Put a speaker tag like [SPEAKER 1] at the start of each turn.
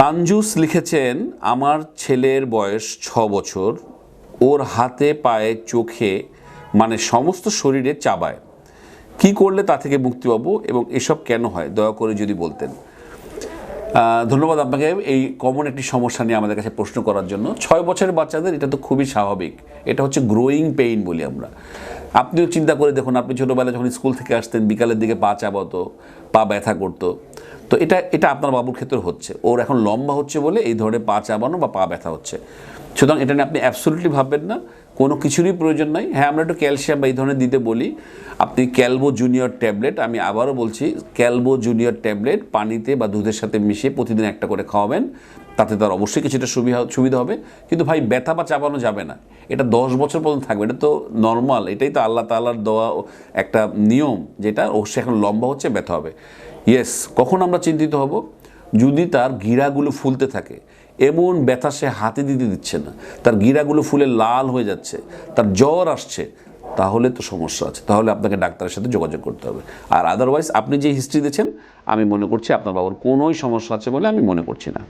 [SPEAKER 1] তানজুস লিখেছেন, আমার ছেলের বয়স ছ বছর। ওর হাতে, পায়ে, চোখে মানে সমস্ত শরীরে চাবায়। কি করলে তা থেকে মুক্তি পাবো এবং এসব কেন হয়? দয়া করে যদি বলতেন। ধন্যবাদ আপনাকে এই কমন একটি সমস্যা নিয়ে আমাদের কাছে প্রশ্ন করার জন্য। ছয় বছরের বাচ্চাদের এটা তো খুবই স্বাভাবিক। এটা হচ্ছে গ্রোয়িং পেইন বলি আমরা। আপনিও চিন্তা করে দেখুন, আপনি ছোটোবেলায় যখন স্কুল থেকে আসতেন, বিকালের দিকে পা চাবাতো, পা ব্যথা করতো। তো এটা এটা আপনার বাবুর ক্ষেত্রে হচ্ছে। ওর এখন লম্বা হচ্ছে বলে এই ধরনের পা চাবানো বা পা ব্যথা হচ্ছে। সুতরাং এটা নিয়ে আপনি অ্যাবসোলুটলি ভাববেন না। কোনো কিছুরই প্রয়োজন নাই। হ্যাঁ আমরা একটু ক্যালসিয়াম বা এই ধরনের দিতে বলি। আপনি ক্যালবো জুনিয়র ট্যাবলেট, আমি আবারও বলছি, ক্যালবো জুনিয়র ট্যাবলেট পানিতে বা দুধের সাথে মিশিয়ে প্রতিদিন একটা করে খাওয়াবেন। তাতে তার অবশ্যই কিছুটা সুবিধা সুবিধা হবে। কিন্তু ভাই, ব্যথা বা চাপানো যাবে না। এটা দশ বছর পর্যন্ত থাকবে। এটা তো নর্মাল এটাই তো আল্লাহ তাল্লার দেওয়া একটা নিয়ম, যেটা অবশ্যই এখন লম্বা হচ্ছে, ব্যথা হবে। ইয়েস কখন আমরা চিন্তিত হব? যদি তার গিরাগুলো ফুলতে থাকে, এমন ব্যথা সে হাতে দিতে দিচ্ছে না, তার গিরাগুলো ফুলে লাল হয়ে যাচ্ছে, তার জ্বর আসছে, তাহলে তো সমস্যা আছে। তাহলে আপনাকে ডাক্তারের সাথে যোগাযোগ করতে হবে। আর আদারওয়াইজ আপনি যে হিস্ট্রি দিয়েছেন আমি মনে করছি আপনার বাবার কোনোই সমস্যা আছে বলে আমি মনে করছি না।